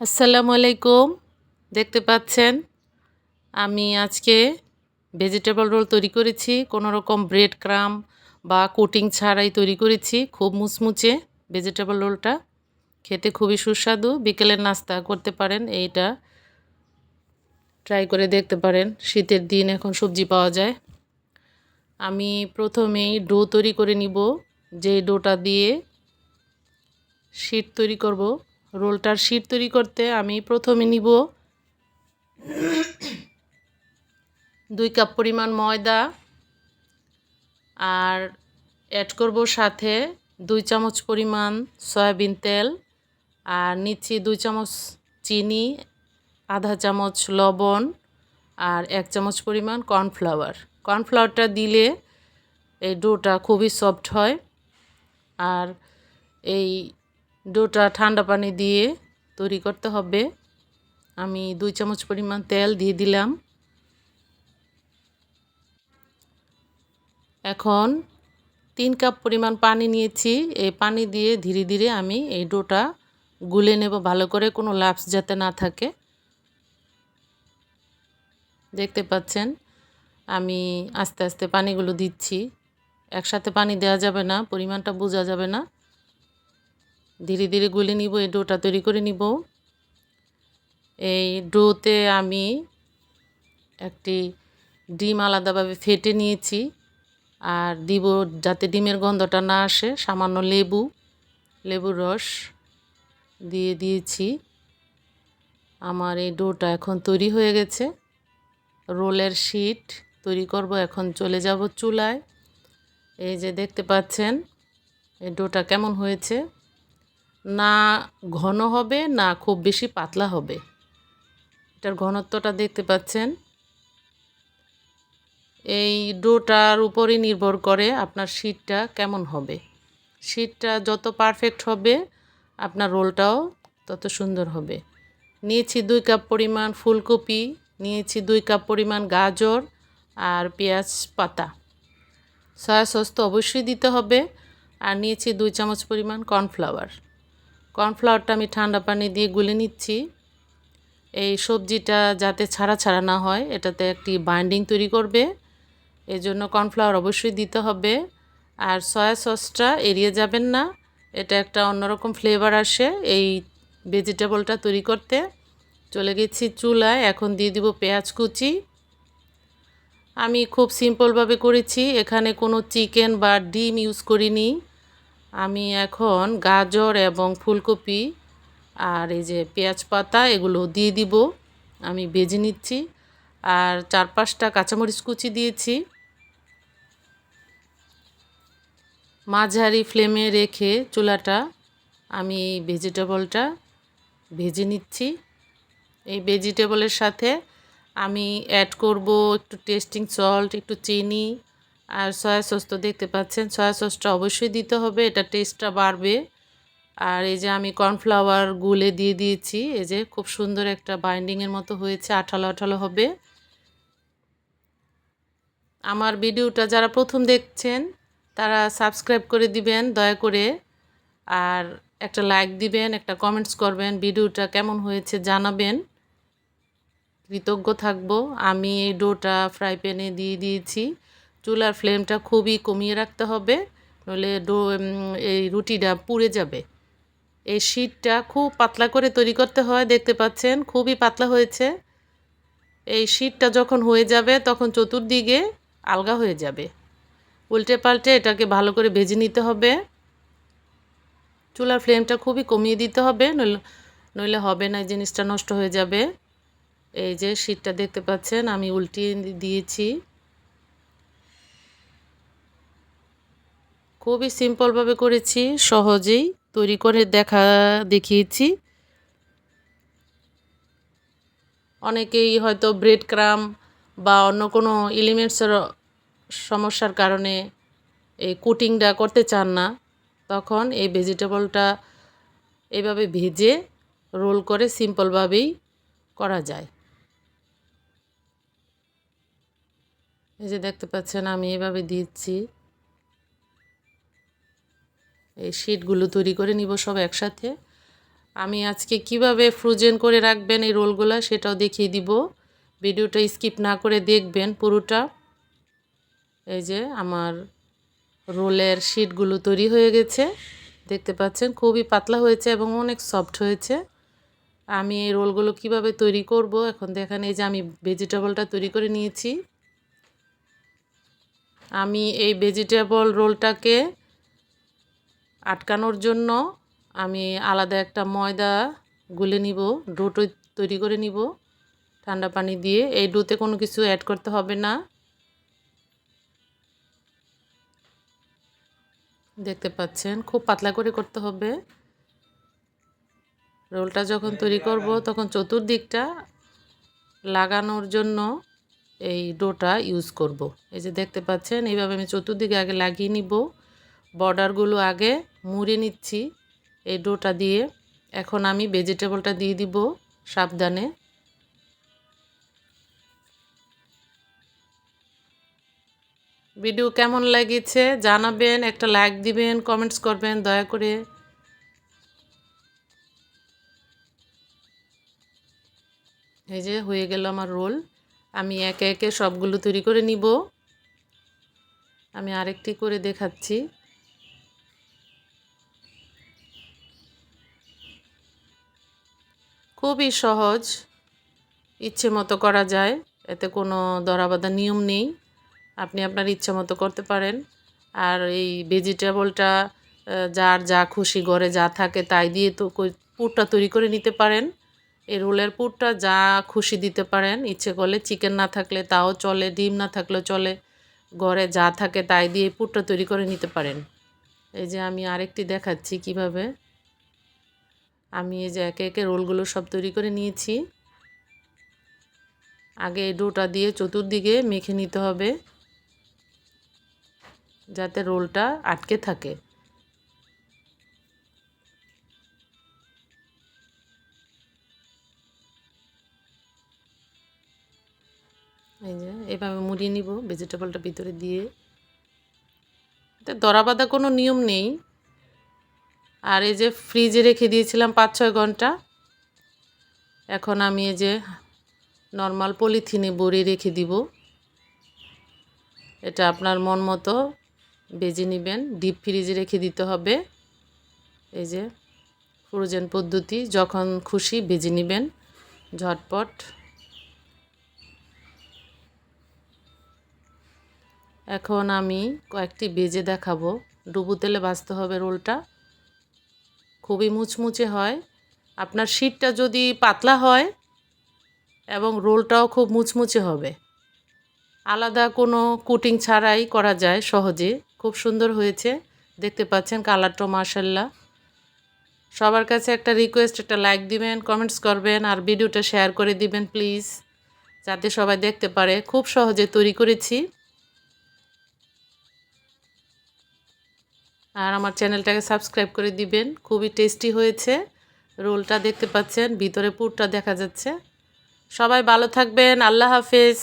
আসসালামু আলাইকুম। দেখতে পাচ্ছেন, আমি আজকে ভেজিটেবল রোল তৈরি করেছি। কোনো রকম ব্রেড ক্রাম বা কোটিং ছাড়াই তৈরি করেছি। খুব মুচমুচে ভেজিটেবল রোলটা খেতে খুবই সুস্বাদু। বিকেলের নাস্তা করতে পারেন, এইটা ট্রাই করে দেখতে পারেন। শীতের দিন এখন সবজি পাওয়া যায়। আমি প্রথমেই ডো তৈরি করে নিব। যে ডোটা দিয়ে শীট তৈরি করব রোলটার শীট তৈরি করতে আমি প্রথমে নিব দুই কাপ পরিমাণ ময়দা আর অ্যাড করব সাথে দুই চামচ পরিমাণ সয়াবিন তেল আর নিচ্ছি দুই চামচ চিনি, আধা চামচ লবণ আর এক চামচ পরিমাণ কর্নফ্লাওয়ার। কর্নফ্লাওয়ারটা দিলে এই ডোটা খুবই সফট হয়। আর এই ডোটা ঠান্ডা পানি দিয়ে তৈরি করতে হবে। আমি দুই চামচ পরিমাণ তেল দিয়ে দিলাম। এখন তিন কাপ পরিমাণ পানি নিয়েছি। এই পানি দিয়ে ধীরে ধীরে আমি এই ডোটা গুলে নেব ভালো করে, কোনো লাপস যাতে না থাকে। দেখতে পাচ্ছেন, আমি আস্তে আস্তে পানিগুলো দিচ্ছি। একসাথে পানি দেওয়া যাবে না, পরিমাণটা বোঝা যাবে না। ধীরে ধীরে গুলে নিব, এই ডোটা তৈরি করে নিব। এই ডোতে আমি একটি ডিম আলাদাভাবে ফেটে নিয়েছি আর দিব যাতে ডিমের গন্ধটা না আসে, সামান্য লেবু, লেবুর রস দিয়ে দিয়েছি। আমার এই ডোটা এখন তৈরি হয়ে গেছে। রোলের শিট তৈরি করব, এখন চলে যাব চুলায়। এই যে দেখতে পাচ্ছেন, এই ডোটা কেমন হয়েছে? না ঘন হবে, না খুব বেশি পাতলা হবে। এটার ঘনত্বটা দেখতে পাচ্ছেন। এই ডোটার উপরই নির্ভর করে আপনার শীতটা কেমন হবে। শীতটা যত পারফেক্ট হবে, আপনার রোলটাও তত সুন্দর হবে। নিয়েছি দুই কাপ পরিমাণ ফুলকপি, নিয়েছি দুই কাপ পরিমাণ গাজর আর পেঁয়াজ পাতা। সয়া সস তো অবশ্যই দিতে হবে। আর নিয়েছি দুই চামচ পরিমাণ কর্নফ্লাওয়ার। কর্নফ্লাওয়ারটা আমি ঠান্ডা পানি দিয়ে গুলে নিচ্ছি। এই সবজিটা যাতে ছাড়া ছাড়া না হয়, এটাতে একটি বাইন্ডিং তৈরি করবে। এই জন্য কর্নফ্লাওয়ার অবশ্যই দিতে হবে। আর সয়া সসটা এড়িয়ে যাবেন না, এটা একটা অন্যরকম ফ্লেভার আসে এই ভেজিটেবলটা তৈরি করতে। চলে গেছি চুলায়, এখন দিয়ে দিব পেঁয়াজ কুচি। আমি খুব সিম্পলভাবে করেছি, এখানে কোনো চিকেন বা ডিম ইউজ করিনি। আমি এখন গাজর এবং ফুলকপি আর এই যে পেঁয়াজ পাতা এগুলো দিয়ে দিব। আমি বেজে নিচ্ছি। আর চার পাঁচটা কাঁচামরিচ কুচি দিয়েছি। মাঝারি ফ্লেমে রেখে চুলাটা, আমি এই ভেজিটেবলটা ভেজে নিচ্ছি। এই ভেজিটেবলের সাথে আমি অ্যাড করব একটু টেস্টিং সল্ট একটু চিনি আর সয়া সস তো দেখতে পাচ্ছেন সয়া সসটা অবশ্যই দিতে হবে, এটা টেস্টটা বাড়বে। আর এই যে আমি কর্নফ্লাওয়ার গুলে দিয়ে দিয়েছি, এই যে খুব সুন্দর একটা বাইন্ডিংয়ের মতো হয়েছে, আঠালো আঠালো হবে। আমার ভিডিওটা যারা প্রথম দেখছেন, তারা সাবস্ক্রাইব করে দিবেন, দয়া করে। আর একটা লাইক দিবেন, একটা কমেন্টস করবেন, ভিডিওটা কেমন হয়েছে জানাবেন। কৃতজ্ঞ থাকব, আমি এই ডোটা ফ্রাই প্যানে দিয়ে দিয়েছি। চুলার ফ্লেমটা খুবই কমিয়ে রাখতে হবে, নইলে ডো এই রুটিটা পুড়ে যাবে। এই শীটটা খুব পাতলা করে তৈরি করতে হয়, দেখতে পাচ্ছেন, খুবই পাতলা হয়েছে। এই শীটটা যখন হয়ে যাবে, তখন চতুর্দিকে আলগা হয়ে যাবে। উল্টে পাল্টে এটাকে ভালো করে ভেজে নিতে হবে। চুলার ফ্লেমটা খুবই কমিয়ে দিতে হবে, নইলে নইলে হবে না জিনিসটা নষ্ট হয়ে যাবে। এই যে শীটটা দেখতে পাচ্ছেন, আমি উল্টিয়ে দিয়েছি। খুবই সিম্পলভাবে করেছি, সহজেই তৈরি করে দেখা, দেখিয়েছি। অনেকেই হয়তো ব্রেড ক্রাম বা অন্য কোনো এলিমেন্টসের সমস্যার কারণে এই কুটিংটা করতে চান না, তখন এই ভেজিটেবলটা এভাবে ভেজে রোল করে সিম্পলভাবেই করা যায়। এই যে দেখতে পাচ্ছেন, আমি এভাবে দিচ্ছি। এই শিটগুলো তৈরি করে নিব সব একসাথে। আমি আজকে কীভাবে ফ্রোজেন করে রাখবেন এই রোলগুলো সেটাও দেখিয়ে দিব। ভিডিওটা স্কিপ না করে দেখবেন পুরোটা। এই যে আমার রোলের শিটগুলো তৈরি হয়ে গেছে। দেখতে পাচ্ছেন খুবই পাতলা হয়েছে এবং অনেক সফট হয়েছে। আমি এই রোলগুলো কীভাবে তৈরি করব? এখন দেখেন এই যে আমি ভেজিটেবলটা তৈরি করে নিয়েছি। আমি এই ভেজিটেবল রোলটাকে আটকানোর জন্য আমি আলাদা একটা ময়দা গুলে নিব ডোটো তৈরি করে নিব। ঠান্ডা পানি দিয়ে এই ডোতে কোনো কিছু অ্যাড করতে হবে না। দেখতে পাচ্ছেন, খুব পাতলা করে করতে হবে। রোলটা যখন তৈরি করব, তখন চতুর্দিকটা লাগানোর জন্য এই ডোটা ইউজ করব। এই যে দেখতে পাচ্ছেন, এইভাবে আমি চতুর্দিকে আগে লাগিয়ে নিব। বর্ডারগুলো আগে মুড়ে নিচ্ছি এই ডোটা দিয়ে। এখন আমি ভেজিটেবলটা দিয়ে দিব সাবধানে। ভিডিও কেমন লাগেছে জানাবেন, একটা লাইক দিবেন, কমেন্টস করবেন, দয়া করে। এই যে হয়ে গেল আমার রোল। আমি একে একে সবগুলো তৈরি করে নিব। আমি আরেকটি করে দেখাচ্ছি। খুবই সহজ। ইচ্ছে মতো করা যায়। এতে কোনো দরাবাধা নিয়ম নেই। আপনি আপনার ইচ্ছা মতো করতে পারেন। আর এই ভেজিটেবলটা যার যা খুশি ঘরে যা থাকে তাই দিয়ে তো পুরটা তৈরি করে নিতে পারেন। এই রোলের পুরটা যা খুশি দিতে পারেন। ইচ্ছে করলে চিকেন না থাকলে তাও চলে, ডিম না থাকলেও চলে। ঘরে যা থাকে তাই দিয়ে পুরটা তৈরি করে নিতে পারেন। এই যে আমি আরেকটি দেখাচ্ছি কীভাবে। আমি এই যে একে একে রোলগুলো সব তৈরি করে নিয়েছি। আগে ডোটা দিয়ে চতুর্দিকে মেখে নিতে হবে, যাতে রোলটা আটকে থাকে। এই যে এভাবে মুড়িয়ে নিব ভেজিটেবলটা ভিতরে দিয়ে। এটা দরা বাঁধা কোনো নিয়ম নেই। আর এই যে ফ্রিজে রেখে দিয়েছিলাম পাঁচ ছয় ঘণ্টা। এখন আমি এই যে নর্মাল পলিথিনে বড়ি রেখে দিব। এটা আপনার মন মতো বেজে নেবেন, ডিপ ফ্রিজে রেখে দিতে হবে। এই যে ফ্রোজেন পদ্ধতি, যখন খুশি বেজে নেবেন, ঝটপট। এখন আমি কয়েকটি বেজে দেখাবো। ডুবু তেলে ভাজতে হবে রোলটা। খুবই মুচমুচে হয়। আপনার শীতটা যদি পাতলা হয় এবং রোলটাও খুব মুচমুচে হবে। আলাদা কোনো কুটিং ছাড়াই করা যায় সহজে। খুব সুন্দর হয়েছে। দেখতে পাচ্ছেন কালারটা মার্শাল্লাহ সবার কাছে একটা রিকোয়েস্ট একটা লাইক দিবেন কমেন্টস করবেন আর ভিডিওটা শেয়ার করে দিবেন প্লিজ যাতে সবাই দেখতে পারে। খুব সহজে তৈরি করেছি। আর আমার চ্যানেলটাকে সাবস্ক্রাইব করে দিবেন। খুবই টেস্টি হয়েছে। রোলটা দেখতে পাচ্ছেন, ভিতরে পুরটা দেখা যাচ্ছে। সবাই ভালো থাকবেন, আল্লাহ হাফেজ।